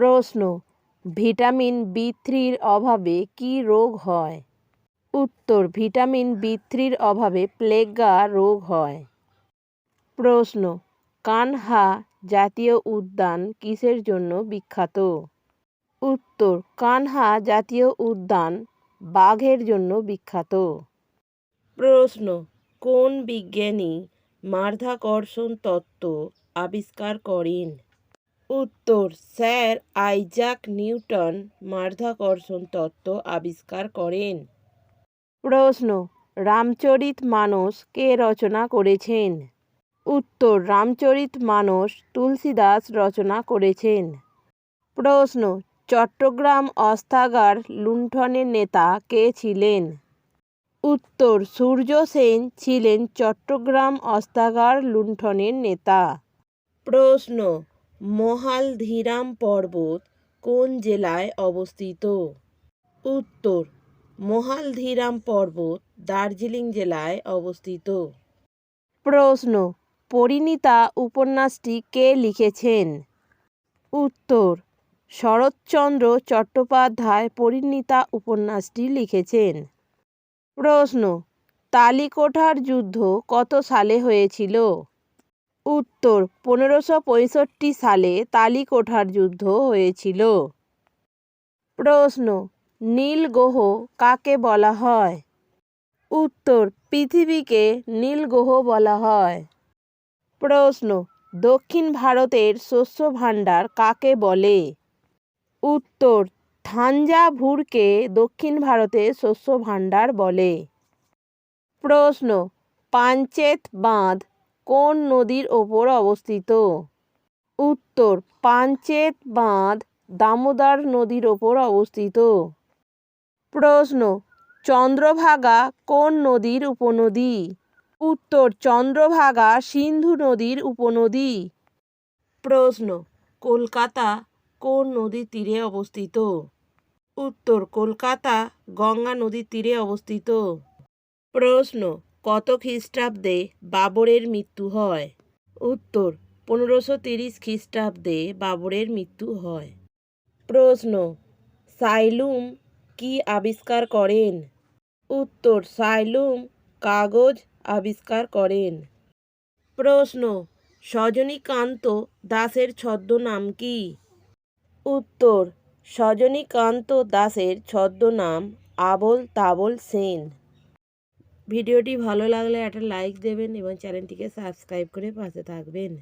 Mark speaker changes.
Speaker 1: প্রশ্ন, vitamin B থ্রির অভাবে কী রোগ হয়? উত্তর, ভিটামিন বি থ্রির অভাবে প্লেগা রোগ হয়। প্রশ্ন, কানহা জাতীয় উদ্যান কিসের জন্য বিখ্যাত? উত্তর, কানহা জাতীয় উদ্যান বাঘের জন্য বিখ্যাত। প্রশ্ন, কোন বিজ্ঞানী মাধ্যাকর্ষণ তত্ত্ব আবিষ্কার করেন? উত্তর, স্যার আইজাক নিউটন মাধ্যাকর্ষণ তত্ত্ব আবিষ্কার করেন। প্রশ্ন, রামচরিত মানস কে রচনা করেছেন? উত্তর, রামচরিত মানস তুলসীদাস রচনা করেছেন। প্রশ্ন, চট্টগ্রাম অস্তাগার লুণ্ঠনের নেতা কে ছিলেন? উত্তর, সূর্য সেন ছিলেন চট্টগ্রাম অস্তাগার লুণ্ঠনের নেতা। প্রশ্ন মহালধীরাম পর্বত কোন জেলায় অবস্থিত? উত্তর, মহালধীরাম পর্বত দার্জিলিং জেলায় অবস্থিত। প্রশ্ন, পরিণীতা উপন্যাসটি কে লিখেছেন? উত্তর, শরৎচন্দ্র চট্টোপাধ্যায় পরিণীতা উপন্যাসটি লিখেছেন। প্রশ্ন, তালিকোঠার যুদ্ধ কত সালে হয়েছিল? উত্তর, পনেরোশো পঁয়ষট্টি সালে তালিকোঠার যুদ্ধ হয়েছিল। প্রশ্ন নীলগ্রহ কাকে বলা হয়? উত্তর, পৃথিবীকে নীলগ্রহ বলা হয়। প্রশ্ন, দক্ষিণ ভারতের শস্য ভাণ্ডার কাকে বলে? উত্তর, থাঞ্জাভুরকে দক্ষিণ ভারতের শস্য ভাণ্ডার বলে। প্রশ্ন, পাঞ্চেত বাঁধ কোন নদীর ওপর অবস্থিত? উত্তর, পাঞ্চেত বাঁধ, দামোদর নদীর ওপর অবস্থিত। প্রশ্ন, চন্দ্রভাগা কোন নদীর উপনদী? উত্তর, চন্দ্রভাগা সিন্ধু নদীর উপনদী। প্রশ্ন, কলকাতা কোন নদীর তীরে অবস্থিত? উত্তর, কলকাতা গঙ্গা নদীর তীরে অবস্থিত। প্রশ্ন কত খ্রিস্টাব্দে বাবরের মৃত্যু হয়? উত্তর, পনেরোশো তিরিশ খ্রিস্টাব্দে বাবরের মৃত্যু হয়। প্রশ্ন, সাইলুম কি আবিষ্কার করেন? উত্তর, সাইলুম কাগজ আবিষ্কার করেন। প্রশ্ন, সজনীকান্ত দাসের ছদ্মনাম কি? উত্তর, সজনীকান্ত দাসের ছদ্মনাম আবল তাবল সেন। ভিডিওটি ভালো লাগলে একটা লাইক দেবেন এবং চ্যানেলটিকে সাবস্ক্রাইব করে পাশে থাকবেন।